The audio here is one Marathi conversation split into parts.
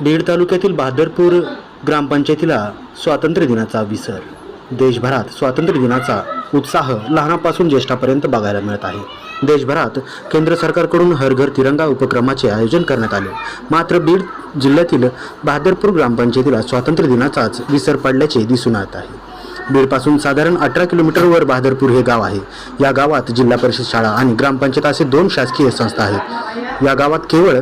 बीड तालुक्यातील बहादरपूर ग्रामपंचायतीला स्वातंत्र्य दिनाचा विसर. देशभरात स्वातंत्र्य दिनाचा उत्साह लहानापासून ज्येष्ठापर्यंत बघायला मिळत आहे. देशभरात केंद्र सरकारकडून हर घर तिरंगा उपक्रमाचे आयोजन करण्यात आले. मात्र बीड जिल्ह्यातील बहादरपूर ग्रामपंचायतीला स्वातंत्र्य दिनाचाच विसर पडल्याचे दिसून येत आहे. बीडपासून साधारण अठरा किलोमीटरवर बहादरपूर हे गाव आहे. या गावात जिल्हा परिषद शाळा आणि ग्रामपंचायत असे दोन शासकीय संस्था आहेत. या गावात केवळ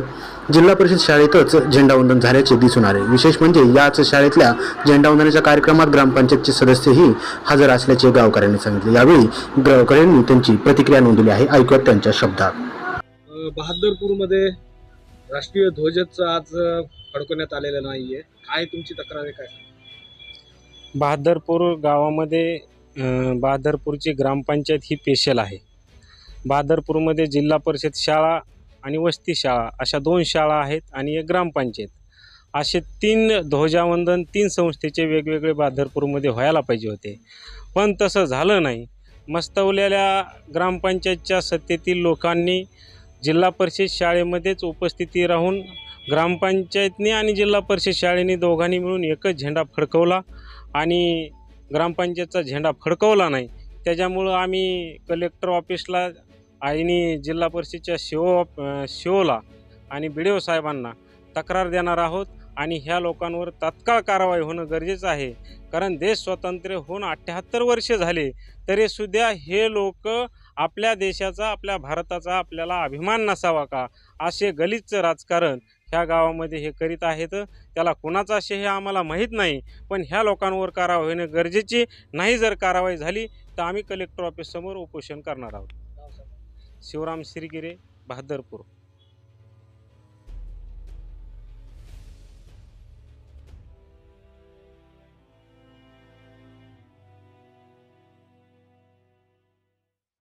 जिल्हा परिषद शाळेतच झेंडावंदन झाल्याचे दिसून आले. विशेष म्हणजे याच शाळेतल्या झेंडावंदनाच्या कार्यक्रमात ग्रामपंचायतचे सदस्यही हजर असल्याचे गावकऱ्यांनी सांगितले. यावेळी गावकऱ्यांनी त्यांची प्रतिक्रिया नोंदवली आहे. ऐकूयात त्यांच्या शब्दात. बहादरपूरमध्ये राष्ट्रीय ध्वजच आज फडकवण्यात आलेला नाहीये. काय तुमची तक्रार आहे काय? बहादरपूर गावामध्ये बहादरपूरची ग्रामपंचायत ही स्पेशल आहे. बहादरपूरमध्ये जिल्हा परिषद शाळा आणि वस्ती शाळा अशा दोन शाळा आहेत आणि एक ग्रामपंचायत. असे तीन ध्वजावंदन तीन संस्थेचे वेगवेगळे बाधरपूरमध्ये व्हायला पाहिजे होते. पण तसं झालं नाही. मस्तवलेल्या ग्रामपंचायतच्या सत्तेतील लोकांनी जिल्हा परिषद शाळेमध्येच उपस्थिती राहून ग्रामपंचायतने आणि जिल्हा परिषद शाळेने दोघांनी मिळून एकच झेंडा फडकवला आणि ग्रामपंचायतचा झेंडा फडकवला नाही. त्याच्यामुळं आम्ही कलेक्टर ऑफिसला आणि जिल्हा परिषदच्या शिओ शिओला आणि बी डी ओ साहेबांना तक्रार देणार आहोत आणि ह्या लोकांवर तात्काळ कारवाई होणं गरजेचं आहे. कारण देश स्वतंत्र होऊन अठ्ठ्याहत्तर वर्ष झाले तरीसुद्धा हे लोक आपल्या देशाचा आपल्या भारताचा आपल्याला अभिमान नसावा का? असे गलिच्छ राजकारण ह्या गावामध्ये हे करीत आहेत. त्याला कुणाचा असे हे आम्हाला माहीत नाही पण ह्या लोकांवर कारवाई होणं गरजेची नाही. जर कारवाई झाली तर आम्ही कलेक्टर ऑफिससमोर उपोषण करणार आहोत. शिवराम सिरगिरे बहादरपूर.